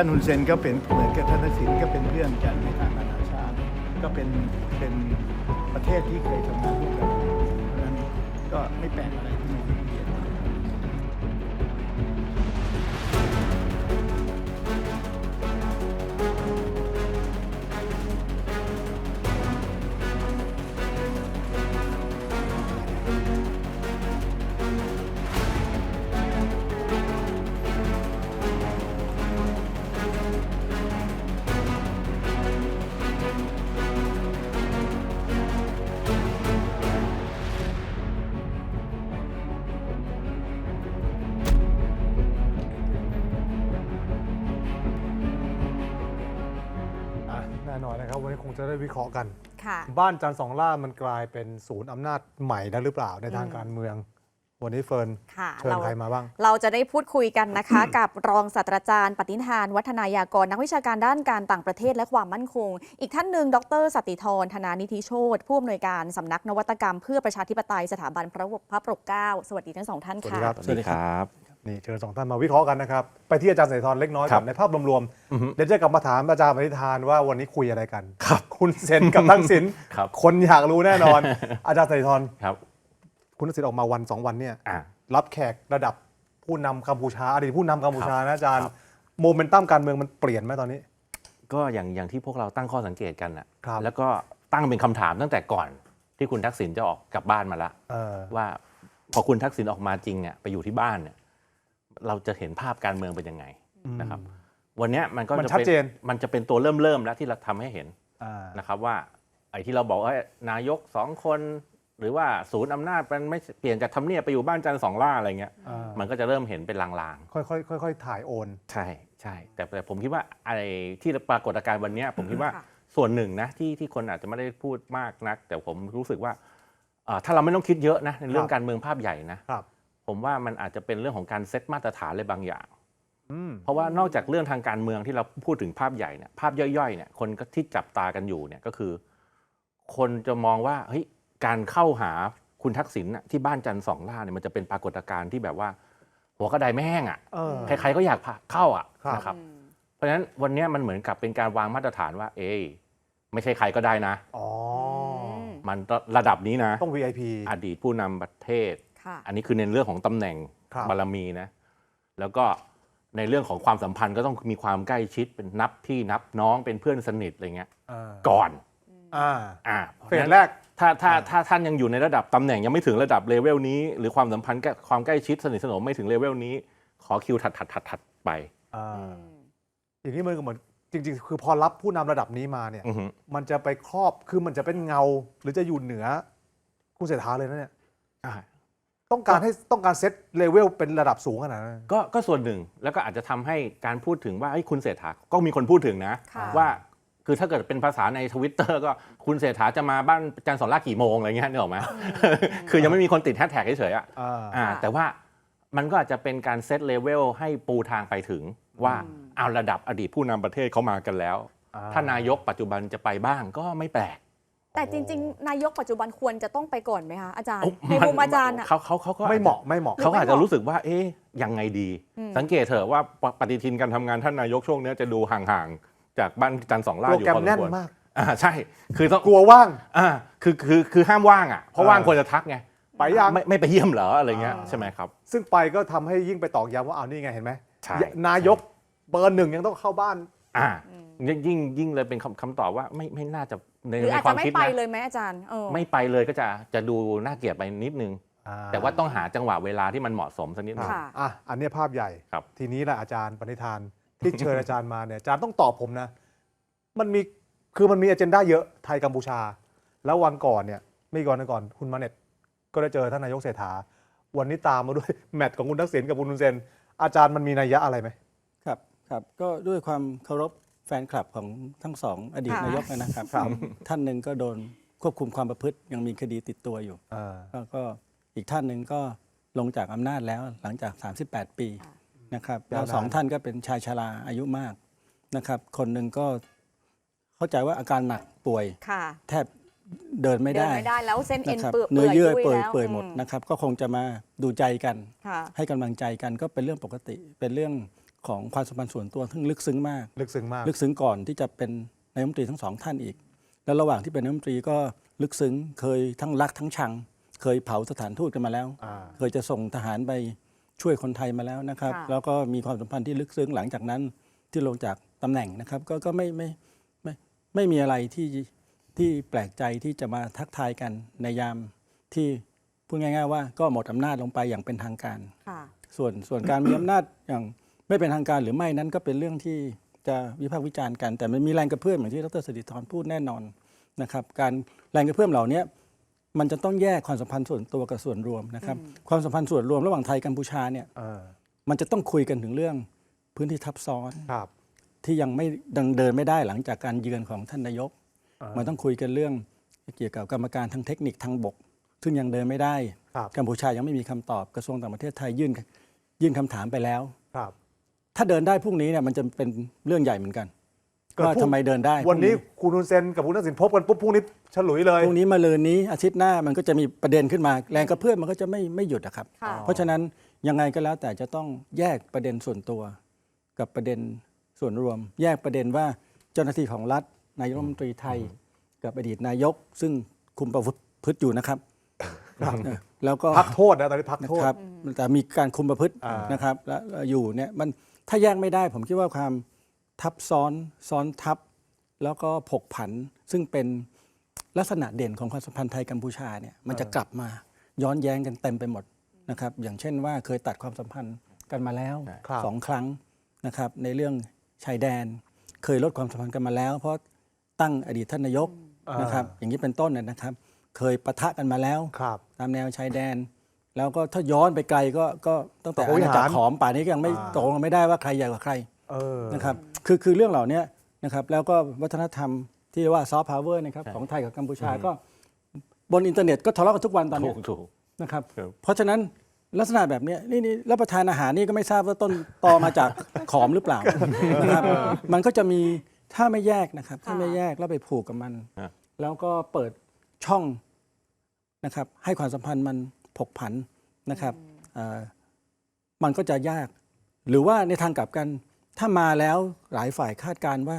ท่านฮุนเซนก็เป็นเหมือนกับท่านทักษิณก็เป็นเพื่อนกันในทางนานาชาติ ก็เป็นเป็นประเทศที่เคยทำงานร่วมกันเพราะฉะนั้นก็ไม่แปลกอะไรที่มัน น่นอนนะครับ วันนี้คงจะได้วิเคราะห์กัน ค่ะ บ้านจันทร์สองล่ามันกลายเป็นศูนย์อำนาจใหม่แล้วหรือเปล่าในทางอืมการเมือง วันนี้เฟิร์นค่ะเชิญเรา ใครมาบ้าง เราจะได้พูดคุยกันนะคะ กับรองศาสตราจารย์ ปฏิทาน วัฒนายากร นักวิชาการด้านการต่างประเทศและความมั่นคง อีกท่านหนึ่งดรสติธรธนานิธิโชตผู้อำนวยการสำนักนวัตกรรมเพื่อประชาธิปไตยสถาบันพระพระปกเกล้าสวัสดีทั้งสองท่านสวัสดีค่ะครับ สวัสดีครับ นี่เชิญสองท่านมาวิเคราะห์กันนะครับ ไปที่อาจารย์เสรีธรเล็กน้อยครัก่อบนในภาพรวมอือฮึๆ เดี๋ยวจะกลับมาถามอาจารย์ปณิธานว่าวันนี้คุยอะไรกันครับคุณเซนกับทักษิณครับ คนอยากรู้แน่นอน อาจารย์เสรีธรครับคุณทักษิณออกมาวันสองวันเนี่ย อ่า รับแขกระดับผู้นำกัมพูชาอดีตผู้นำกัมพูชานะอาจารย์ครับ โมเมนตัมการเมืองมันเปลี่ยนไหมตอนนี้ ก็อย่างอย่างที่พวกเราตั้งข้อสังเกตกันนะครับ แล้วก็ตั้งเป็นคำถามตั้งแต่ก่อนที่คุณทักษิณจะออกกลับบ้านมาแล้วเออ ว่าพอคุณทักษิณออกมาจริงเนี่ยไปอยู่ที่บ้านเนี่ย เราจะเห็นภาพการเมืองเป็นยังไงนะครับ วันเนี้ยมันก็มันจะชัดป็เจน มันจะเป็นตัวเริ่มเริ่มๆแล้วที่เราทำให้เห็นอ่านะครับว่าไอ้ที่เราบอกว่านายกสองคนหรือว่าศูนย์อำนาจมันไม่เปลี่ยนจากทำเนียบไปอยู่บ้านจันทร์สองล่าอะไรเงี้ยอ่ามันก็จะเริ่มเห็นเป็นลางๆ ค่อยๆค่อยๆถ่ายโอน ใช่ใช่แต่แต่ผมคิดว่าไอ้ที่ปรากฏการณ์วันเนี้ยผมคิดว่าค่ะส่วนหนึ่งนะที่ที่คนอาจจะไม่ได้พูดมากนัก แต่ผมรู้สึกว่าอ่าถ้าเราไม่ต้องคิดเยอะนะในเรื่อคงรับการเมืองภาพใหญ่นะครับ ผมว่ามันอาจจะเป็นเรื่องของการเซตมาตรฐานอะไรบางอย่างอืมเพราะว่านอกจากเรื่องทางการเมืองที่เราพูดถึงภาพใหญ่เนี่ยภาพย่อยๆเนี่ยคนก็ที่จับตากันอยู่เนี่ยก็คือ คนจะมองว่าเฮ้ยการเข้าหาคุณทักษิณน่ะที่บ้านจันทร์สองล่าเนี่ยมันจะเป็นปรากฏการณ์ที่แบบว่า หัวกระไดไม่แห้งอะเออ ใครๆก็อยากพาเข้าอะครับ นะครับ อืมเพราะฉะนั้นวันเนี้ยมันเหมือนกับเป็นการวางมาตรฐานว่า เอ้ยไม่ใช่ใครก็ได้นะ อ๋อมมันระดับนี้นะ ต้อง VIP อดีตผู้นำประเทศค่ะ อันนี้คือในเรื่องของตำแหน่งครับบารมีนะ แล้วก็ในเรื่องของความสัมพันธ์ก็ต้องมีความใกล้ชิดเป็นนับพี่นับน้องเป็นเพื่อนสนิทอะไรเงี้ยอ่าก่อนอ่าอ่าเฟสแรกถ้าถ้าอ่าถ้าท่านยังอยู่ในระดับตำแหน่งยังไม่ถึงระดับเลเวลนี้ หรือความสัมพันธ์กับความใกล้ชิดสนิทสนมไม่ถึงเลเวลนี้ ขอคิวถัดถัดถัดถัดไปอ่าอืมอย่างนี้มันก็เหมือนจริง ๆ คือพอรับผู้นำระดับนี้มาเนี่ยอือฮึมันจะไปครอบคือมันจะเป็นเงา หรือจะอยู่เหนือคุณเศรษฐาเลยนะเนี่ยอ่า ต้องการให้ต้องการเซตเลเวลเป็นระดับสูงขนาดนั้น ก็ก็ส่วนหนึ่งแล้วก็อาจจะทำให้การพูดถึงว่าเฮ้ยคุณเศรษฐาก็มีคนพูดถึงนะ ค่ะ ว่าคือถ้าเกิดเป็นภาษาในทวิตเตอร์ก็คุณเศรษฐาจะมาบ้านจันทร์สอนล่ากี่โมงอะไรเงี้ยนึกออกไหม คือยังไม่มีคนติดแฮชแท็กเฉยๆอะอ่า อ่าค่ะแต่ว่ามันก็อาจจะเป็นการเซตเลเวลให้ปูทางไปถึงว่าอืมเอาระดับอดีตผู้นำประเทศเขามากันแล้ว อ่า ถ้านายกปัจจุบันจะไปบ้างก็ไม่แปลก แต่จริง ๆ นายกปัจจุบันควรจะต้องไปก่อนไหมคะอาจารย์โอ้ในมุมอาจารย์อะ เขาเขาเขาก็ไม่เหมาะไม่เหมาะ เขาอาจจะรู้สึกว่า เอ๊ยยังไงดี อืม สังเกตเถอะว่าปปฏิทินการทำงานท่านนายกช่วงเนี้ยจะดูห่างๆ จากบ้านจันทร์สองล่าโปรอยู่แกรมพอสมแน่นควรมาก อ่าใช่ คือต้องกลัวว่าง อ่าคือคือคือห้ามว่างอะเพราะว่างอ่าควรจะทักไงไปยัง ไม่ไม่ไปเยี่ยมเหรออะไรเงี้ยอ่า ใช่ไหมครับ ซึ่งไปก็ทำให้ยิ่งไปตอกย้ำว่าเอานี่ไงเห็นไหมใช่ นายกเบอร์หนึ่งยังต้องเข้าบ้าน อ่ายิ่งยิ่งยิ่งเลยเป็นคำคำตอบว่าไม่ไม่น่าจะ ในหรือในอาจควาจะมไม่คิดไปนะเลยไหมอาจารย์เออไม่ไปเลยก็จะจะดูน่าเกลียดไปนิดนึง อ่แต่ว่าต้องหาจังหวะเวลาที่มันเหมาะสมสักนิดนึง ค่ะ อะอันเนี้ยภาพใหญ่ ครับ ทีนี้แหละอาจารย์ปณิธานที่เชิญ อาจารย์มาเนี่ยอาจารย์ต้องตอบผมนะ มันมีคือมันมีอเจนดาเยอะไทยกัมพูชา แล้ววันก่อนเนี่ยไม่ก่อนนะก่อนคุณมาเน็ตก็ได้เจอท่านนายกเศรษฐา วันนี้ตามมาด้วย แมตช์ของคุณทักษิณกับคุณฮุนเซน อาจารย์มันมีนัยยะอะไรไหม ครับครับก็ด้วยความเคารพ แฟนคลับของทั้งสองอดีตค่ะ นายกนะครับครับ ท่านหนึ่งก็โดนควบคุมความประพฤติยังมีคดีติดตัวอยู่อ่าแล้วก็อีกท่านหนึ่งก็ลงจากอำนาจแล้วหลังจาก 38 ปีนะครับแล้วสองท่านก็เป็นชายชราอายุมากนะครับ คนหนึ่งก็เข้าใจว่าอาการหนักป่วย ค่ะแทบเดินไม่เดินได้ไม่ได้แล้วเส้นเอ็นนะครับเปื่อยเนื้อเยื่อยุ่เปื่อยแล้วเปื่อยหมดอืนะครับ ก็คงจะมาดูใจกัน ค่ะ ให้กำลังใจกันก็เป็นเรื่องปกติเป็นเรื่อง ของความสัมพันธ์ส่วนตัวซึ่งลึกซึ้งมาก ลึกซึ้งมาก ลึกซึ้งก่อนที่จะเป็นนายกรัฐมนตรีทั้งสองท่านอีก แล้วระหว่างที่เป็นนายกรัฐมนตรีก็ลึกซึ้งเคยทั้งรักทั้งชัง เคยเผาสถานทูตกันมาแล้ว อ่า เคยจะส่งทหารไปช่วยคนไทยมาแล้วนะครับ ค่ะ แล้วก็มีความสัมพันธ์ที่ลึกซึ้งหลังจากนั้นที่ลงจากตำแหน่งนะครับ ก็ก็ไม่ไม่ไม่ไม่มีอะไรที่ที่แปลกใจที่จะมาทักทายกันในยามที่พูดง่าย ๆ ว่าก็หมดอำนาจลงไปอย่างเป็นทางการ ค่ะ ส่วนส่วนการมีอำนาจอย่าง ไม่เป็นทางการหรือไม่นั้นก็เป็นเรื่องที่จะวิพากษ์วิจารณ์กัน แต่มันมีแรงกระเพื่อมอย่างที่ดรสติธรพูดแน่นอนนะครับการแรงกระเพื่อมเหล่านี้มันจะต้องแยกความสัมพันธ์ส่วนตัวกับส่วนรวมนะครับความสัมพันธ์ส่วนรวมระหว่างไทยกัมพูชาเนี่ยเออมันจะต้องคุยกันถึงเรื่องพื้นที่ทับซ้อนครับที่ยังไม่ดังเดินไม่ได้หลังจากการเยือนของท่านนายกอ่ามัมันต้องคุยกันเรื่องเกี่ยวกับกรรมการทางเทคนิคทางบก ซึ่งยังเดินไม่ได้ครับกัมพูชายังไม่มีคำตอบกระทรวงต่างประเทศไทยยื่นยื่นคำถามไปแล้วครับ ถ้าเดินได้พรุ่งนี้เนี่ยมันจะเป็นเรื่องใหญ่เหมือนกันก็ว่าพรุ่ง ทำไมเดินได้วันนี้คุณฮุนเซนกับคุณทักษิณพบกันปุ๊บพรุ่งนี้ฉลุยเลยพรุ่งนี้มาเลืนนี้อาทิตย์หน้ามันก็จะมีประเด็นขึ้นมา แรงกระเพื่อมมันก็จะไม่ไม่หยุดอะครับ ค่ะ เพราะฉะนั้นยังไงก็แล้วแต่จะต้องแยกประเด็นส่วนตัว กับประเด็นส่วนรวม แยกประเด็นว่าเจ้าหน้าที่ของรัฐนายกรัฐมนตรีไทย กับอดีตนายก ซึ่งคุมประพฤติอยู่นะครับเออแล้วก็ พักโทษนะตอนนี้พักนะโทษ ครับแต่มีการคุมประพฤติอ่าน นะครับและและอยู่เนี่ยมัน ถ้าแยกไม่ได้ผมคิดว่าความทับซ้อนซ้อนทับ แล้วก็ผกผัน ซึ่งเป็นลักษณะเด่นของความสัมพันธ์ไทยกัมพูชาเนี่ยมันจะกลับมาย้อนแย้งกันเต็มไปหมดนะครับอย่างเช่นว่าเคยตัดความสัมพันธ์กันมาแล้วครับสองครั้งนะครับในเรื่องชายแดน เคยลดความสัมพันธ์กันมาแล้ว เพราะตั้งอดีตท่านนายกอ่านนะครับอย่างนี้เป็นต้นเนยนะครับ เคยปะทะกันมาแล้วครับตามแนวชายแดน แล้วก็ถ้าย้อนไปไกลก็ก็ตั้งแต่พรหมวิอาหารณาจักรขอมป่านนี้ก็ยังไม่อ่า ตกลงกันไม่ได้ว่าใครใหญ่กว่าใครเออ นะครับคือคือเรื่องเหล่านี้นะครับแล้วก็วัฒนธรรมที่เรียกว่าซอฟต์พาวเวอร์นะครับของไทยกับกัมพูชาก็บนอินเทอร์เน็ตก็ทะเลาะกันทุกวันตอนถูนี้กถูก นะครับ ครับ เพราะฉะนั้นลักษณะแบบเนี้ยนี่นี่รับประทานอาหารนี่ก็ไม่ทราบว่าต้นตอมาจากขอมหรือเปล่านะครับมันก็จะมีถ้าไม่แยกนะครับ ถ้าไม่แยกแล้วไปผูกกับมันฮะแล้วก็เปิดช่องนะครับ ให้ความสัมพันธ์มัน ผกผันนะครับเอ่อมันก็จะยาก หรือว่าในทางกลับกัน ถ้ามาแล้วหลายฝ่ายคาดการณ์ว่า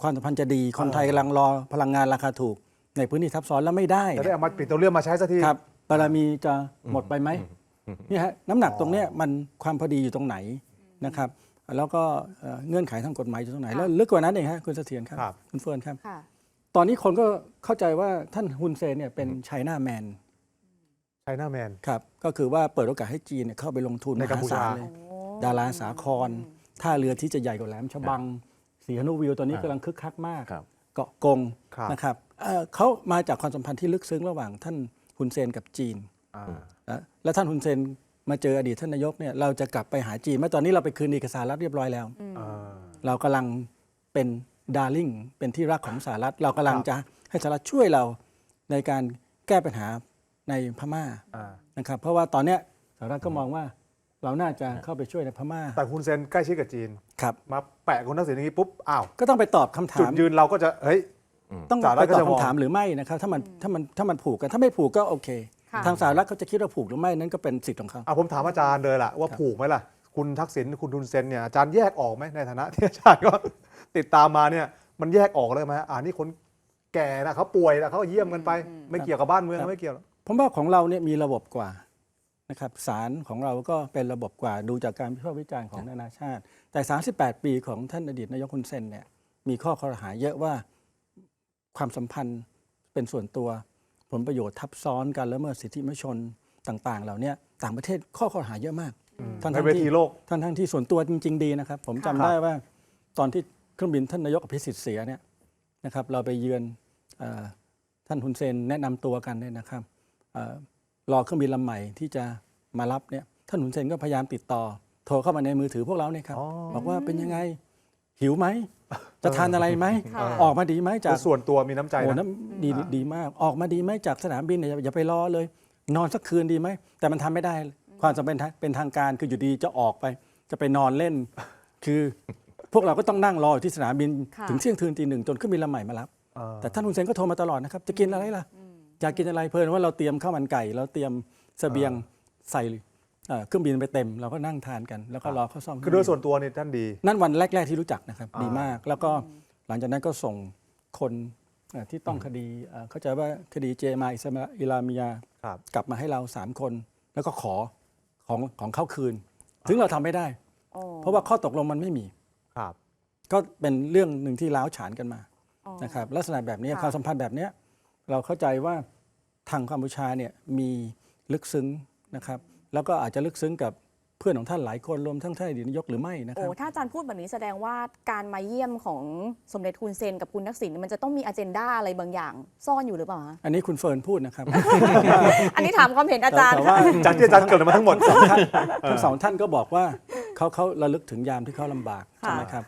ความสัมพันธ์จะดีคนไทยกำลังรอพลังงานราคาถูก ในพื้นที่ทับซ้อนแล้วไม่ได้จะเนี่ได้ยเอามาปิดตัวเรื่องมาใช้สักทีครับบารมีจะหมดไปไหมนี่ฮะน้ำหนักตรงเนี้ยมันความพอดีอยู่ตรงไหนนะครับ แล้วก็เอ่อเงื่อนไขทางกฎหมายอยู่ตรงไหนค่ะแล้วลึกกว่านั้นเองฮะคุณเสถียรครับครับคุณเฟิร์นครับค่ะตอนนี้คนก็เข้าใจว่าท่านฮุนเซนเนี่ยเป็นไชน่าแมน ไชน่าแมน ครับ ก็คือว่าเปิดโอกาสให้จีนเนี่ยเข้าไปลงทุนในกัมพูชาหศลเลย ดาราสาคร ท่าเรือที่จะใหญ่กว่าแหลมฉบังสีหนุวิวตอนนี้ครับกำลังคึกคักมาก ครับ เกาะกงครับ นะครับเอ่อเขามาจากความสัมพันธ์ที่ลึกซึ้งระหว่างท่านฮุนเซนกับจีนอ่านะแล้วท่านฮุนเซนมาเจออดีตท่านนายกเนี่ยเราจะกลับไปหาจีนเมื่อตอนนี้เราไปคืนเอกสารรัฐเรียบร้อยแล้ว อ่า เรากำลังเป็นดาร์ลิงเป็นที่รักของสหรัฐ เรากำลังครับจะให้สหรัฐช่วยเราในการแก้ปัญหา ในพม่าอ่า นะครับเพราะว่าตอนเนี้ยสหรัฐก็มองว่าเราน่าจะเข้าไปช่วยในพม่าแต่คุณเซนใกล้ชิดกับจีน ครับ มาแปะคุณทักษิณอย่างนี้ปุ๊บ อ้าว ก็ต้องไปตอบคำถาจุดมยืนเราก็จะ เฮ้ย ต้องสหรัไปฐก็ตอบจะมอง คำถามหรือไม่นะครับถ้ามันถ้ามันถ้ามันผูกกันถ้าไม่ผูกก็โอเค ค่ะ ทางสหรัฐเขาจะคิดว่าผูกหรือไม่นั้นก็เป็นสิทธิ์ของเขาอะผมถามอาจารย์เลยล่ะ ว่าผูกไหมล่ะ คุณทักษิณคุณทุนเซนเนี่ยอาจารย์แยกออกไหมในฐานะที่อาจารย์ก็ ติดตามมาเนี่ยมันแยกออกเลยไหมอ่านี่คนแก่นะเขาป่วยนะเขาเยี่ยมกันไป ไม่เกี่ยวกับบ้านเมืองไม่เกี่ยว ผมว่าของเราเนี่ยมีระบบกว่านะครับศาลของเราก็เป็นระบบกว่าดูจากการวิพากษ์วิจารณ์ของนานาชาติ แต่ 38 ปีของท่านอดีตนายกคุณเซนเนี่ยมีข้อข้อหาเยอะว่าความสัมพันธ์เป็นส่วนตัว ผลประโยชน์ทับซ้อนการละเมิดสิทธิมนุษยชนต่าง ๆ เหล่าเนี้ยต่างประเทศข้อข้อหาเยอะมากทั้งในๆเวทีที่โลกทั้งทั้งที่ส่วนตัวจริง ๆ ดีนะครับ ผมจำครับได้ว่าตอนที่เครื่องบินท่านนายกอภิสิทธิ์เสียเนี่ยนะครับเราไปเยือนเออท่านฮุนเซนแนะนำตัวกันเนี่ยนะครับเออ รอเครื่องบินลำใหม่ที่จะมารับเนี่ยท่านฮุนเซนก็พยายามติดต่อ โทรเข้ามาในมือถือพวกเราเนี่ยครับ อ๋อ บอกว่าเป็นยังไงหิวไหม จะทานอะไรไหม ค่ะ ออกมาดีไหมจากส่วนตัวมีน้ำใจโอ้นะ น้ำดีดีมาก ออกมาดีไหมจากสนามบินเนี่ยอย่าอย่าไปรอเลย นอนสักคืนดีไหม แต่มันทำไม่ได้ ความจำเป็นทางเป็นทางการคืออยู่ดีจะออกไป จะไปนอนเล่น คือพวกเราก็ต้องนั่งรออยู่ที่สนามบินค่ะ ถึงเที่ยงคืนตีหนึ่งจนเครื่องบินลำใหม่มารับเออแต่ท่านฮุนเซนก็โทรมาตลอดนะครับ จะกินอะไรล่ะ อ ยากกินอะไรเพลินว่าเราเตรียมข้าวมันไก่ เราเตรียมเสบียงใส่เอ่อเครื่องบินไปเต็ม เราก็นั่งทานกัน แล้วก็รอเขาซ่อมคือโดยส่วนตัวเนี่ยท่านดี นั่นวันแรก ๆที่รู้จักนะครับอ่าดีมาก แล้วก็หลังจากนั้นก็ส่งคนเอ่อที่ต้องคดีเอ่อเข้าใจว่าคดีเจมาอิสมาอิลามียา ครับ กลับมาให้เราสามคน แล้วก็ขอของของเข้าคืน ถึงเราทำไม่ได้โอ้เพราะว่าข้อตกลงมันไม่มี ครับ ก็เป็นเรื่องหนึ่งที่ล้าวฉานกันมาอ๋อนะครับลักษณะแบบนี้ค่ะ ความสัมพันธ์แบบเนี้ย เราเข้าใจว่าทางกัมพูชาเนี่ยมีลึกซึ้งนะครับ แล้วก็อาจจะลึกซึ้งกับเพื่อนของท่านหลายคนรวมทั้งท่านอดีตนายกหรือไม่นะคโอ้รับถ้าอาจารย์พูดแบบนี้แสดงว่าการมาเยี่ยมของสมเด็จฮุนเซนกับคุณทักษิณมันจะต้องมีอ g e n d a อะไรบางอย่างซ่อนอยู่หรือเปล่าคะอันนี้คุณเฟิร์นพูดนะครับ อันนี้ถามความเห็นอาจารย์แต่ว่าจากที่อาจารย์เกริดมาทั้งหมดทั้งสองท่านก็บอกว่าเขาเขาระลึกถึงยามที่เขาลำบากค่ะใช่ไหมครับ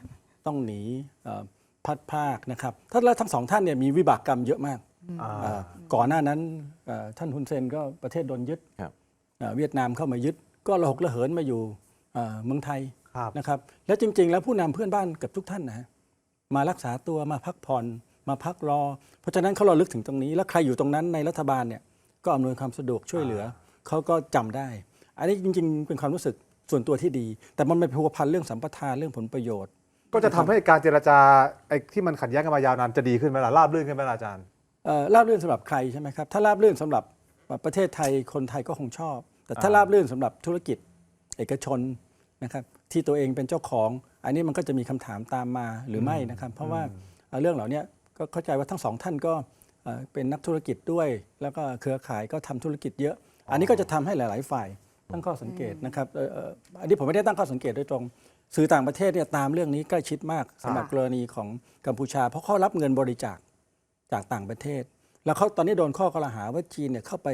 ต้องหนีเอ่อพัดภาคนะครับท่านและทั้งสองท่านเนี่ยมีวิบากกรรมเยอะมากอ่าเอ่อ ก่อนหน้านั้นเอ่อท่านฮุนเซนก็ประเทศโดนยึดครับเอ่อเวียดนามเข้ามายึด ก็ระหกระเหินมาอยู่เอ่อเมืองไทยครับนะครับและจริง ๆ แล้วผู้นำเพื่อนบ้านเกับทุกท่านนะฮะมารักษาตัวมาพักผ่อนมาพักรอ เพราะฉะนั้นเขาระลึกถึงตรงนี้ แล้วใครอยู่ตรงนั้นในรัฐบาลเนี่ยก็อำนวยความสะดวกช่วยเหลือเขาก็จำได้ อันนี้จริง ๆ เป็นความรู้สึกส่วนตัวที่ดี แต่มันเป็นพัวพันเรื่องสัมปทานเรื่องผลประโยชน์ ก็จะทำให้การเจรจาไอ้ที่มันขัดแย้งกันมายาวนานจะดีขึ้นไหมล่ะราบรื่นขึ้นไหมล่ะอาจารย์เอ่อ ราบรื่นสำหรับใครใช่ไหมครับ ถ้าราบรื่นสำหรับประเทศไทยคนไทยก็คงชอบ แต่ถ้าอ่าราบรื่นสำหรับธุรกิจเอกชนนะครับที่ตัวเองเป็นเจ้าของ อันนี้มันก็จะมีคำถามตามมาหรือไม่นะครับ เพราะว่าเอ่อเรื่องเหล่านี้ก็เข้าใจว่าทั้งสองท่านก็เอ่อเป็นนักธุรกิจด้วย แล้วก็เครือข่ายก็ทำธุรกิจเยอะ อันนี้ก็จะทำให้หลาย ๆ ฝ่ายตั้งข้อสังเกตนะครับเอ่อเอ่ออันนี้ผมไม่ได้ตั้งข้อสังเกตโดยตรง สื่อต่างประเทศเนี่ยตามเรื่องนี้ใกล้ชิดมากสำหรับกรณีของกัมพูชา เพราะเขารับเงินบริจาค จากต่างประเทศ แล้วเขาตอนนี้โดนข้อกล่าวหาว่าจีนเนี่ยเข้าไป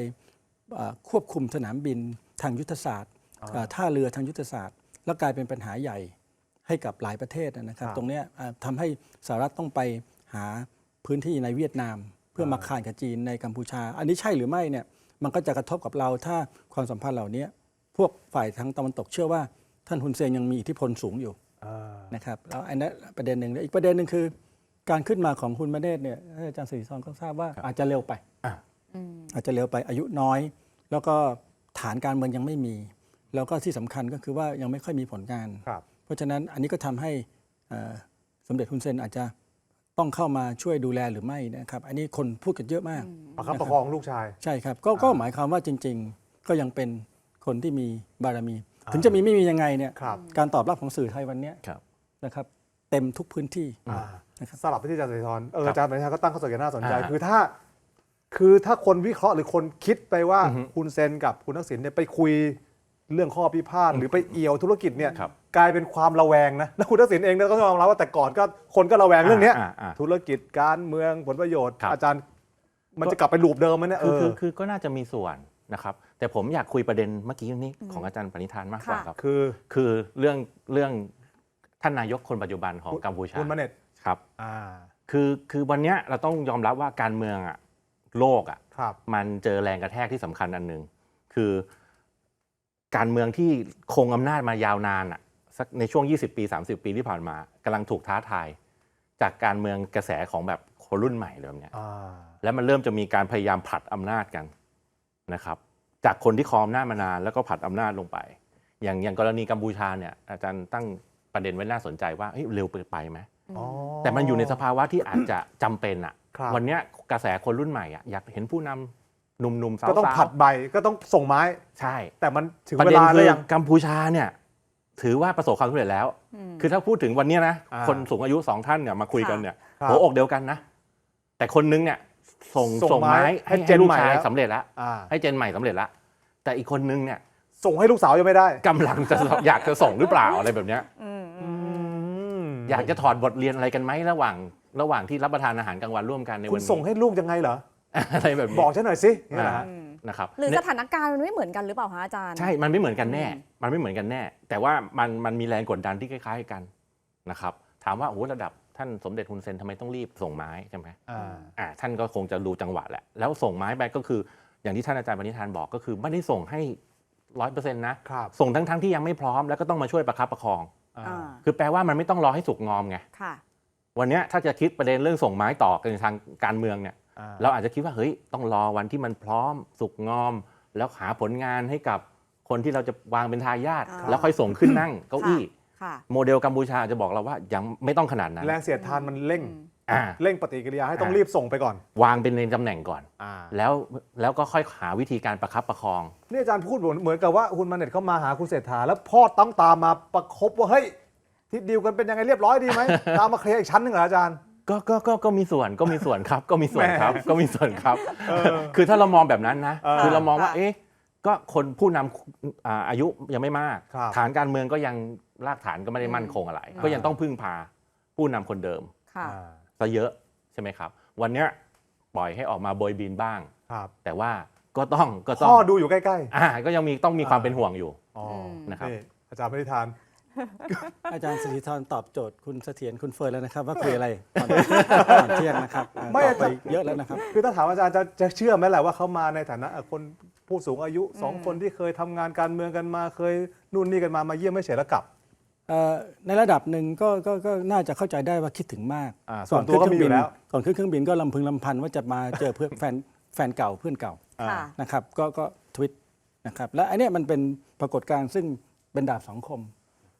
เอ่อควบคุมสนามบินทางยุทธศาสตร์เอ่อท่าเรือทางยุทธศาสตร์ แล้วกลายเป็นปัญหาใหญ่ให้กับหลายประเทศนะครับครับตรงเนี้ยเอ่อทำให้สหรัฐต้องไปหาพื้นที่ในเวียดนาม เพื่อมาคานกับจีนในกัมพูชา อันนี้ใช่หรือไม่เนี่ยมันก็จะกระทบกับเราถ้าความสัมพันธ์เหล่านี้พวกฝ่ายทางตะวันตกเชื่อว่า ท่านฮุนเซนยังมีอิทธิพลสูงอยู่อ่านะครับแล้วอันนั้นประเด็นหนึ่งแล้วอีกประเด็นหนึ่งคือ การขึ้นมาของคุณมเนตเนี่ยให้อาจารย์สิริธรก็ทราบว่าอาจจะเร็วไปอะอาจจะเร็วไปอายุน้อย แล้วก็ฐานการเมืองยังไม่มี แล้วก็ที่สำคัญก็คือว่ายังไม่ค่อยมีผลงานครับเพราะฉะนั้นอันนี้ก็ทำให้เอ่อสมเด็จฮุนเซนอาจจะต้องเข้ามาช่วยดูแลหรือไม่นะครับ อันนี้คนพูดกันเยอะมากประคับประคองลูกชาย ใช่ครับก็ก็หมายความว่าจริง ๆ ก็ยังเป็นคนที่มีบารมี ถึงจะมีไม่มียังไงเนี่ยครับการตอบรับของสื่อไทยวันเนี้ยครับนะครับ เต็มทุกพื้นที่ อ่านะครับ สลับไปที่อาจารย์สิริธรเออครับอาจารย์สิริธรก็ตั้งข้อสังเกตน่าสนใจ อ่าคือถ้า คือถ้าคนวิเคราะห์หรือคนคิดไปว่าอือฮึคุณเซนกับคุณทักษิณเนี่ยไปคุยเรื่องข้อพิพาทหรือไปเอี่ยวธุรกิจเนี่ยครับกลายเป็นความระแวงนะแล้วคุณทักษิณเองเนี่ยก็ยอมรับว่าแต่ก่อนก็คนก็ระแวงเรื่องเนี้ยอ่าอ่าธุรกิจการเมืองผลประโยชน์ ครับ อาจารย์มันจะกลับไปลูปเดิมไหมเนี่ยคือเอคืออคือก็น่าจะมีส่วนนะครับ แต่ผมอยากคุยประเด็นเมื่อกี้นี้ของอาจารย์ปณิธานมากกว่าค่ะ ครับ คือ คือเรื่องเรื่อง ท่านนายกคนปัจจุบันของกัมพูชาคุณมาเน็ตครับอ่าคือคือวันเนี้ยเราต้องยอมรับว่าการเมืองอะโลกอะครับมันเจอแรงกระแทกที่สำคัญอันหนึ่งคือ การเมืองที่คงอำนาจมายาวนานอะสักในช่วง 20 ปี 30 ปีที่ผ่านมากำลังถูกท้าทาย จากการเมืองกระแสของแบบคนรุ่นใหม่เลยแบบเนี้ยอ่าแล้วมันเริ่มจะมีการพยายามผลัดอำนาจกันนะครับ จากคนที่ครองอำนาจมานานแล้วก็ผลัดอำนาจลงไป อย่างอย่างกรณีกัมพูชาเนี่ยอาจารย์ตั้ง ประเด็นไว้น่าสนใจว่าเฮ้ยเร็วไปไหมอ๋อแต่มันอยู่ในสภาวะที่อาจจะจำเป็นอะครับวันเนี้ยกระแสคนรุ่นใหม่อะอยากเห็นผู้นำหนุ่มๆสาวๆก็ต้องผัดใบก็ต้องส่งไม้ใช่ แต่มันถึงประเวเด็นลาคืแล้วอยังกัมพูชาเนี่ยถือว่าประสบความสำเร็จแล้ว คือถ้าพูดถึงวันเนี้ยนะอ่าคนสูงอายุสองท่านเนี่ยมาคุยกันเนี่ยครับหัวอกเดียวกันนะ แต่คนนึงเนี่ยส่งส่งส่งไม้ไม้ให้ให้เจให้นลูกใหม่ชายแล้วสำเร็จแล้วอ่าให้เจนใหม่สำเร็จแล้ว แต่อีกคนนึงเนี่ยส่งให้ลูกสาวยังไม่ได้กำลังจะอยากจะส่งหรือเปล่าอะไรแบบเนี้ยม อยากจะถอดบทเรียนอะไรกันไหมระหว่าง ระหว่างที่รับประทานอาหารกลางวันร่วมกันในคุวัณนส่งนี้ ให้ลูกยังไงเหรอ อะไรแบบนี้บอกฉันหน่อยสิเนี่ยนะฮะนะครับ หรือสถานการณ์มันไม่เหมือนกันหรือเปล่าคะอาจารย์ ใช่ มันไม่เหมือนกันแน่ อืม มันไม่เหมือนกันแน่ แต่ว่ามันมันมีแรงกดดันที่คล้ายๆกันนะครับ ถามว่าโอ้โหระดับท่านสมเด็จฮุนเซนทำไมต้องรีบส่งไม้ใช่ไหมอ่า อ่าท่านก็คงจะดูจังหวะแหละ แล้วส่งไม้ไปก็คือ อย่างที่ท่านอาจารย์ปณิธานบอกก็คือไม่ได้ส่งให้ร้อยเปอร์เซ็นต์นะครับ ส่งทั้งทั้งๆที่ยังไม่พร้อมแล้วก็ต้องมาช่วยประคับประคองอ่าอ่า คือแปลว่ามันไม่ต้องรอให้สุกงอมไงค่ะวันเนี้ยถ้าจะคิดประเด็นเรื่องส่งไม้ต่อกันในทางการเมืองเนี่ยอ่เราอาจจะคิดว่าเฮ้ยต้องรอวันที่มันพร้อมสุกงอม แล้วหาผลงานให้กับคนที่เราจะวางเป็นทายาทอ่าแล้วค่อยส่งขึ้นนั่งเก้าอี้ค่ะโมเดลกัมพูชาอาจจะบอกเราว่ายังไม่ต้องขนาดนั้นแรงเสียดทานมันเร่ง อ่าเร่งปฏิกิริยาให้ต้องอ่ารีรีบส่งไปก่อน วางเป็นในตำแหน่งก่อน อ่า แล้วแล้วก็ค่อยหาวิธีการประคับประคอง นี่อาจารย์พูดเหมือนเหมือนกับว่าคุณมาเน็ตเข้ามาหาคุณเศรษฐาแล้วพ่อต้องตามมาประคบว่าเฮ้ยที่ดีลกันเป็นยังไงเรียบร้อยดีไหม ตามมาเคลียร์อีกชั้นหนึ่งเหรออาจารย์ ก็ก็ก็ก็มีส่วนก็มีส่วนครับ ก็มีส่วนครับแหมก็มีส่วนครับเออคือถ้าเรามองแบบนั้นนะ เออคือเรามองว่าค่ะเอ๊ะ ก็คนผู้นำอ่าอายุยังไม่มาก ครับฐานการเมืองก็ยังรากฐานก็ไม่ได้มั่นคงอะไรอืมก็ยังต้องพึ่งพาผู้นำคนเดิม ค่ะอ่า ซะเยอะใช่ไหมครับ วันเนี้ยปล่อยให้ออกมาโบยบินบ้าง ครับแต่ว่าก็ต้องก็ต้องพ่อดูอยู่ใกล้อ่าก็ยังมีต้องมีความอ่าเป็นห่วงอยู่ๆอ๋อมนะครับ นี่อาจารย์ไม่ได้ทาน อาจารย์สถิธรตอบโจทย์คุณเสถียรคุณเฟิร์นแล้วนะครับ ว่าคุยอะไรก่อนก่อนเที่ยงนะครับเอ่อไม่ ตอบไปเยอะแล้วนะครับ คือถ้าถามอาจารย์จะจะเชื่อไหมแหละว่าเขามาในฐานะเอ่อคนผู้สูงอายุสองคนที่เคยทำงานการเมืองกันมาเคยนู่นนี่กันมามาเยี่ยมไม่เฉยแล้วกลับเอ่อ ในระดับหนึ่งก็ก็ก็น่าจะเข้าใจได้ว่าคิดถึงมากอ่าส่วนตัวก็มีอยู่แล้ว ก่อนขึ้นเครื่องบินก็ลำพึงลำพันว่าจะมาเจอเพื่อนแฟนแฟนเก่าเพื่อนเก่าอ่า ค่ะ นะครับ ก็ก็ทวิตนะครับ และอันเนี้ยมันเป็นปรากฏการณ์ซึ่งเป็นดาบสองคม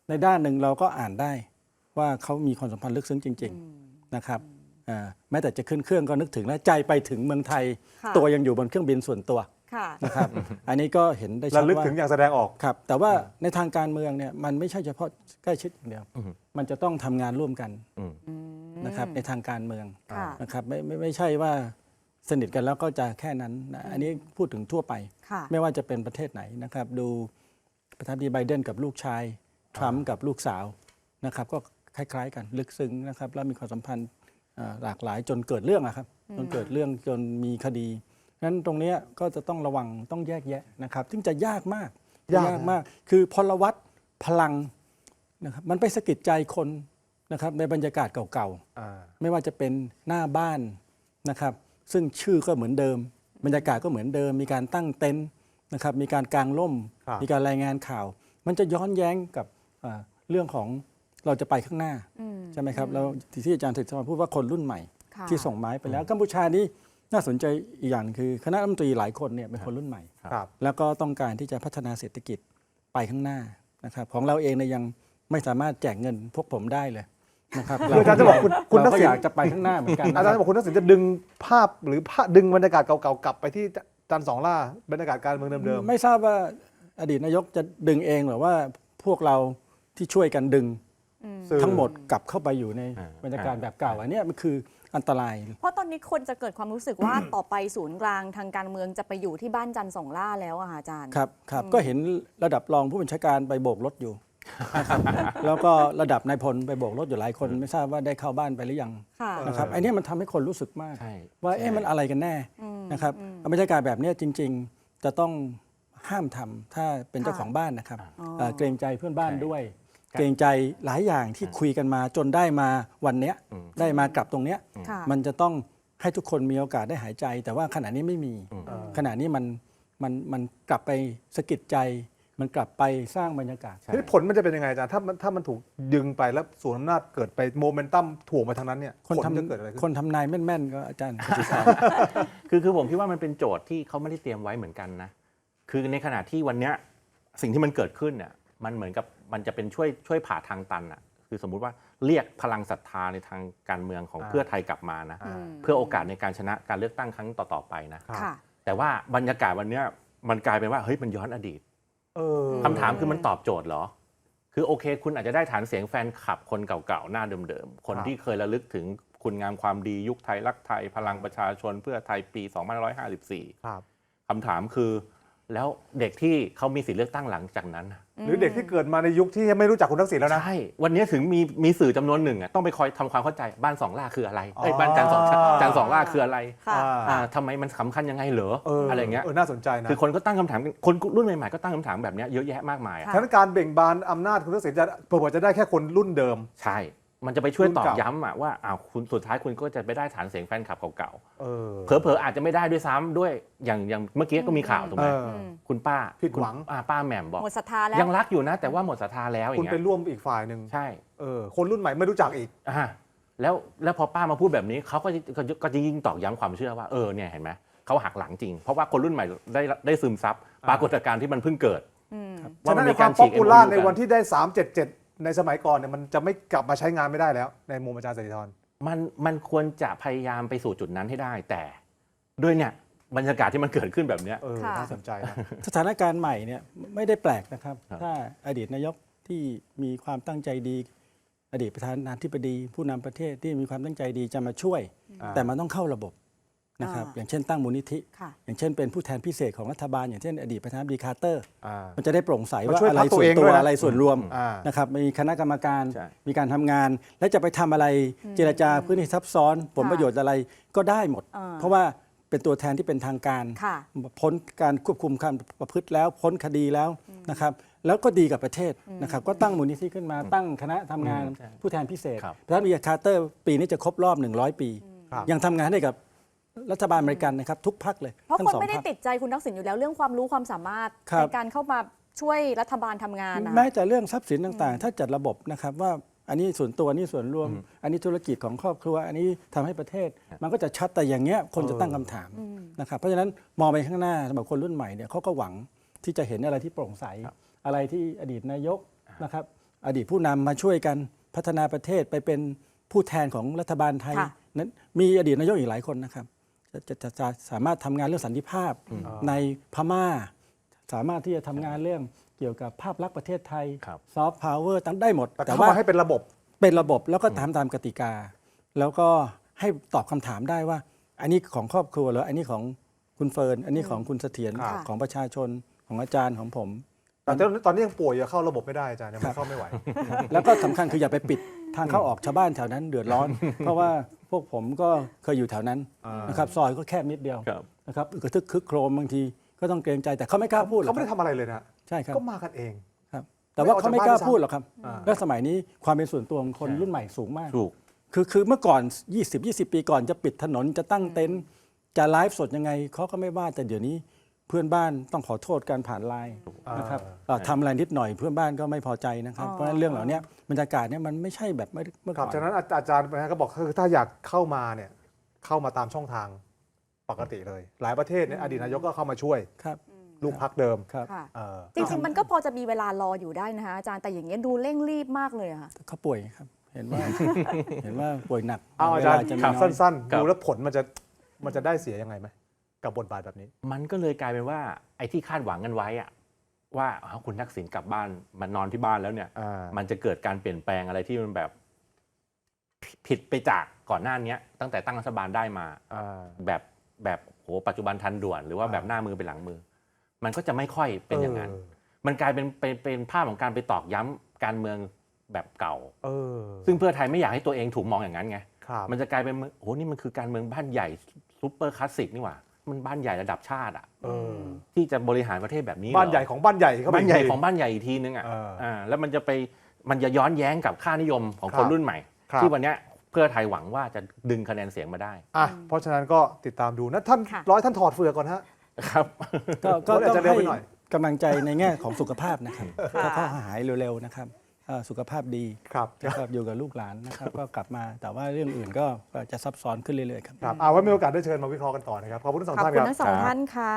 ในด้านหนึ่งเราก็อ่านได้ว่าเขามีความสัมพันธ์ลึกซึ้งจริง ๆนะครับอ่าแม้แต่จะขึ้นเครื่องก็นึกถึงและใจไปถึงเมืองไทย ค่ะ ตัวยังอยู่บนเครื่องบินส่วนตัว ค่ะ นะครับ อันนี้ก็เห็นได้ชัระดลึกว่าถึงอย่างแสดงออก ครับ แต่ว่าในทางการเมืองเนี่ยมันไม่ใช่เฉพาะใกล้ชิดอย่างเดียวอือฮึมันจะต้องทำงานร่วมกันอืมนะครับในทางการเมืองค่ะ นะครับไม่ไม่ไม่ใช่ว่าสนิทกันแล้วก็จะแค่นั้นนะอันนี้พูดถึงทั่วไป ค่ะ ไม่ว่าจะเป็นประเทศไหนนะครับ ดูประธานาธิบดีไบเดนกับลูกชายทรัมป์กับลูกสาวนะครับก็คล้ายๆ กันลึกซึ้งนะครับ แล้วมีความสัมพันธ์อ่าหลากหลายจนเกิดเรื่องอะครับจนเกิดเรื่องจนมีคดี นั้นตรงเนี้ยก็จะต้องระวังต้องแยกแยะนะครับซึ่งจะยากมากยากนะยากมาก คือพลวัตพลังนะครับมันไปสะกิดใจคนนะครับในบรรยากาศเก่าๆอ่าไม่ว่าจะเป็นหน้าบ้านนะครับ ซึ่งชื่อก็เหมือนเดิม บรรยากาศก็เหมือนเดิม มีการตั้งเต็นท์นะครับมีการกางร่มครับมีการรายงานข่าว มันจะย้อนแย้งกับอ่าเรื่องของเราจะไปข้างหน้าอืมใช่ไหมครับแล้วที่อาจารย์ถึกสมาพูดว่าคนรุ่นใหม่ค่ะที่ส่งไม้ไปแล้วกัมพูชานี่ น่าสนใจอีกอย่างคือคณะรัฐมนตรีหลายคนเนี่ยเป็นคนรุ่นใหม่ ครับ แล้วก็ต้องการที่จะพัฒนาเศรษฐกิจไปข้างหน้านะครับของเราเองเนี่ยยังไม่สามารถแจกเงินพวกผมได้เลยนะครับคืออาจารย์จะบอกคุณคุณเราทักก็ษิณ อยากจะไปข้างหน้าเหมือนกันนะคอารับจารย์บอกคุณทักษิณจะดึงภาพหรือภาพดึงบรรยากาศเก่าๆกลับไปที่จันทร์สองล่าบรรยากาศการเมืองเดิมไม่ทราบว่าอดีตนายกจะดึงเองหรือว่าพวกเราที่ช่วยกันดึง ๆสื่อทั้งหมดกลับเข้าไปอยู่ในอ่าบรรยากาศแบบเก่าอันเนี้ยมันคือ อันตราย เพราะตอนนี้คนจะเกิดความรู้สึกว่าต่อไปศูนย์กลางทางการเมืองจะไปอยู่ที่บ้านจันทร์สองล่าแล้วอะค่ะอาจารย์ ครับครับก็เห็นระดับรองผู้บัญชาการไปโบกรถอยู่นะครับแล้วก็ระดับนายพลไปโบกรถอยู่หลายคน ไม่ทราบว่าได้เข้าบ้านไปหรือยังค่ะ นะครับไอ้เนี้ยมันทำให้คนรู้สึกมาก ใช่ว่าเอ๊ะมันอะไรกันแน่นะครับบรรยากาศแบบเนี้ยจริง ๆ จะต้องห้ามทำถ้าเป็นเจ้าค่ะของบ้านนะครับอ๋อเอ่อเกรงใจเพื่อนบ้านใช่ ด้วย เกรงใจหลายอย่างที่คุยกันมาจนได้มาวันเนี้ยอืมได้มากลับตรงเนี้ยค่ะ มันจะต้องให้ทุกคนมีโอกาสได้หายใจ แต่ว่าขณะนี้ไม่มีอืมขณะนี้มันมันมันกลับไปสะกิดใจ มันกลับไปสร้างบรรยากาศใช่ทีนี้ผลมันจะเป็นยังไงอาจารย์ถ้ามันถ้ามันถูกดึงไปแล้วส่วนย์อำนาจเกิดไปโมเมนตัมถ่วงไปทางนั้นเนี่ยคนผลทำจะเกิดอะไรขึ้นคนทำนายแม่นๆ ก็อาจารย์ปฏิภาณคือคือผมคิดว่ามันเป็นโจทย์ที่เขาไม่ได้เตรียมไว้เหมือนกันนะ คือในขณะที่วันเนี้ยสิ่งที่มันเกิดขึ้นเนี่ยมันเหมือนกับ มันจะเป็นช่วยช่วยผ่าทางตันอะคือสมมุติว่าเรียกพลังศรัทธาในทางการเมืองของอ่าเพื่อไทยกลับมานะอ่าเพื่อโอกาสในการชนะการเลือกตั้งครั้งต่อๆไปนะ ครับ ค่ะ แต่ว่าบรรยากาศวันเนี้ยมันกลายเป็นว่าเฮ้ยมันย้อนอดีตเออ คำถามคือมันตอบโจทย์เหรอ คือโอเค คุณอาจจะได้ฐานเสียงแฟนคลับคนเก่าๆ หน้าเดิมๆ คนครับ ที่เคยระลึกถึงคุณงามความดียุคไทยรักไทย พลังประชาชนเพื่อไทยปี 2554 ครับ คำถามคือ แล้วเด็กที่เขามีสิทธิ์เลือกตั้งหลังจากนั้นน่ะหรือเด็กที่เกิดมาในยุคที่ยังไม่รู้จักคุณทักษิณแล้วนะ ใช่ วันนี้ถึงมีมีสื่อจำนวนหนึ่งอะต้องไปคอยทำความเข้าใจบ้านสองล่าคืออะไรเอ้ยอ๋อบ้านจันทร์สองจันทร์สองล่าคืออะไรค่ะ อ่าทำไมมันสำคัญยังไงเหรอเอออะไรเงี้ยเออน่าสนใจนะคือคนก็ตั้งคำถามกันคนรุ่นใหม่ๆก็ตั้งคำถามแบบเนี้ยเยอะแยะมากมายอะค่ะ ฉะนั้นการเบ่งบานอำนาจคุณทักษิณจะเผื่อๆจะได้แค่คนรุ่นเดิม ใช่ มันจะไปช่วยรุ่นตอกเก่าย้ำอะว่าอ้าวคุณสุดท้ายคุณก็จะไปได้ฐานเสียงแฟนคลับเก่าเออ ๆเผลอๆอาจจะไม่ได้ด้วยซ้ำด้วยอย่างอย่างเมื่อกี้ก็มีข่าวถูกไหมเออคุณป้าผิดหวัง คุณอ่าป้าแหม่มบอก หมดศรัทธาแล้ว ยังรักอยู่นะ แต่ว่าหมดศรัทธาแล้วอคุณย่างไปเงี้ยร่วมอีกฝ่ายหนึ่งใช่เออคนรุ่นใหม่ไม่รู้จักอีก อ่าแล้วแล้วพอป้ามาพูดแบบนี้เขาก็จะก็จะก็จะยิ่งตอกย้ำความเชื่อว่าเออเนี่ยเห็นไหมเขาหักหลังจริง เพราะว่าคนรุ่นใหม่ได้ได้ซึมซับปรากฏการณ์ที่มันเพิ่งเกิด อืม ฉะนั้นในมีความฉีป๊อกปูล่า MOU ในวันที่ได้ 377 ในสมัยก่อนเนี่ยมันจะไม่กลับมาใช้งานไม่ได้แล้ว ในมุมอาจารย์สติธร มันมันควรจะพยายามไปสู่จุดนั้นให้ได้แต่ ด้วยเนี่ยบรรยากาศที่มันเกิดขึ้นแบบเนี้ย เออค่ะ น่าสนใจนะ สถานการณ์ใหม่เนี่ยไม่ได้แปลกนะครับ ครับ ถ้าอดีตนายกที่มีความตั้งใจดี อดีตประธานาธิบดี ผู้นำประเทศที่มีความตั้งใจดีจะมาช่วย อ่า แต่มันต้องเข้าระบบ นะครับอ่าอย่างเช่นตั้งมูลนิธิ ค่ะ อย่างเช่นเป็นผู้แทนพิเศษของรัฐบาล อย่างเช่นอดีตประธานาธิบดีคาร์เตอร์ อ่า มันจะได้โปร่งใสมาว่าช่วยอะไรพักตัวส่วเอนงตัด้ววยนะอะไรส่วนรวมอ่านะครับมีคณะกรรมการใช่ มีการทำงาน และจะไปทำอะไรเจรจาพื้นที่ซับซ้อน ผลค่ะประโยชน์อะไรก็ได้หมด อ่าเพราะว่าเป็นตัวแทนที่เป็นทางการ ค่ะ พ้นการควบคุมการประพฤติแล้วพ้นคดีแล้วนะครับ แล้วก็ดีกับประเทศนะครับ ก็ตั้งมูลนิธิขึ้นมาตั้งคณะทำงานอืมใช่ผู้แทนพิเศษครับ ประธานาธิบดีคาร์เตอร์ ปีนี้จะครบรอบ 100 ปี ครับ ยังทำงานให้กับ รัฐบาลอเมริกันนะครับทุกพักเลยเพราะทั้งคนสองไม่ได้พรรคติดใจคุณทักษิณอยู่แล้วเรื่องความรู้ความสามารถครับในการเข้ามาช่วยรัฐบาลทำงานนะแม้แต่เรื่องทรัพย์สินต่างๆ ถ้าจัดระบบนะครับว่าอันนี้ส่วนตัวอันนี้ส่วนรวม อันนี้ธุรกิจของครอบครัว อันนี้ทำให้ประเทศ มันก็จะชัดแต่อย่างเงี้ยคนจะตั้งคำถามนะครับเพราะฉะนั้นมองไปข้างหน้าสำหรับคนรุ่นใหม่เนี่ยเขาก็หวังที่จะเห็นอะไรที่โปร่งใส อะไรที่อดีตนายกนะครับอดีตผู้นำมาช่วยกันพัฒนาประเทศไปเป็นผู้แทนของรัฐบาลไทยค่ะนั้นมีอดีตนายกอีกหลายคนนะครับ จะจะจะจะสามารถทำงานเรื่องสันติภาพในพม่า สามารถที่จะทำงานเรื่องเกี่ยวกับภาพลักษณ์ประเทศไทยครับ ซอฟต์พาวเวอร์ตั้งได้หมด แต่แต่เข้าว่ามาให้เป็นระบบ เป็นระบบแล้วก็ตามตามกติกา แล้วก็ให้ตอบคำถามได้ว่า อันนี้ของครอบครัวเหรออันนี้ของคุณเฟิร์นอันนี้ของคุณเสถียรค่ะ ของประชาชนของอาจารย์ของผม แต่ตอนนี้ยังป่วยยังเข้าระบบไม่ได้อาจารย์ยังเข้าไม่ไหว แล้วก็สำคัญคืออย่าไปปิด ทางเข้าออกชาวบ้านแถวนั้นเดือดร้อน เพราะว่าพวกผมก็เคยอยู่แถวนั้นอ่านนะครับซอยก็แคบนิดเดียวครับ นะครับอึกกระทึกคึกโครมบางทีก็ต้องเกรงใจแต่เขาไม่กล้าพูดหรอกเขาไม่ได้ครับทำอะไรเลยนะใช่ครับก็มากันเอง ครับ แต่ว่าเขาไม่กล้าพูดหรอกครับอ่าและสมัยนี้ความเป็นส่วนตัวของคนใช่รุ่นใหม่สูงมาก ถูก คือคือเมื่อก่อน 20 20 ปีก่อนจะปิดถนนจะตั้งเต็นท์จะไลฟ์สดยังไงเขาก็ไม่ว่าแต่เดี๋ยวนี้ เพื่อนบ้านต้องขอโทษการผ่านไลน์นะครับเอ่อทำอะไรนิดหน่อยเพื่อนบ้านก็ไม่พอใจนะครับอ๋อเพราะฉะนั้นเรื่องเหล่านี้บรรยากาศเนี่ยมันไม่ใช่แบบเมื่อเมื่อครัก่บอนฉะนั้นอาอาจารย์นะก็บอกคือถ้าอยากเข้ามาเนี่ยเข้ามาตามช่องทางปกติเลย หลายประเทศเนี่ยอดีตนายกก็เข้ามาช่วยครับลูกพักเดิมครับค่ะ เออจริง ๆ มันก็พอจะมีเวลารออยู่ได้นะคะอาจารย์แต่อย่างเงี้ยดูเร่งรีบมากเลยอะค่ะ เขาป่วยครับ เห็นว่า เห็นว่าป่วยหนักเอาอาจารย์เวลจะมีถามน้อย สั้นครัๆบดูแล้วผลมันจะมันจะได้เสียยังไงไหม กับบทบาทแบบนี้ มันก็เลยกลายเป็นว่าไอ้ที่คาดหวังกันไว้อะว่าอ้าวคุณทักษิณกลับบ้านมานอนที่บ้านแล้วเนี่ย อ่ามันจะเกิดการเปลี่ยนแปลงอะไรที่มันแบบผิดผิดไปจากก่อนหน้าเนี้ย ตั้งแต่ตั้งรัฐบาลได้มา อ่า แบบแบบโหปัจจุบันทันด่วนหรือว่าอ่า แบบหน้ามือเป็นหลังมือ มันก็จะไม่ค่อยเป็นอย่างนั้นเออมันกลายเป็นเป็นเป็นภาพของการไปตอกย้ำการเมืองแบบเก่า เออซึ่งเพื่อไทยไม่อยากให้ตัวเองถูกมองอย่างนั้นไง ครับมันจะกลายเป็นโอ้โหนี่มันคือการเมืองบ้านใหญ่ซุปเปอร์คลาสสิกนี่หว่า มันบ้านใหญ่ระดับชาติอะเออ ที่จะบริหารประเทศแบบนี้เรบ้านใหญ่ของบ้านใหญ่เข้าไปบ้านใหญ่กที ของบ้านใหญ่อีกทีนึงอะเอออ่อ่าแล้วมันจะไปมันจะย้อนแย้งกับค่านิยมของครัคบนรุ่นใหม่ ครับ ที่วันเนี้ยเพื่อไทยหวังว่าจะดึงคะแนนเสียงมาได้อะเพราะฉะนั้นก็ติดตามดูนะท่านค่ะ ร้อยท่านถอดเฟือกก่อนฮะ ครับ ก็ก็โอ้ยอาจต้อจะงเร็วให้ไปหน่อยกำลังใจในแง่ของสุขภาพนะครับ ค่ะ ถ้าเขาหายเร็วๆนะครับเอ่อ สุขภาพดีครับนะครับอยู่กับลูกหลานนะครับ ก็กลับมาแต่ว่าเรื่องอื่นก็ก็จะซับซ้อนขึ้นเรื่อยๆครับครับเอาไว้มีโอกาสได้เชิญมาวิเคราะห์กันต่อนะครับขอบคุณทั้งสองขอบท่านคุคณรับ ทั้งสองท่านค่ะ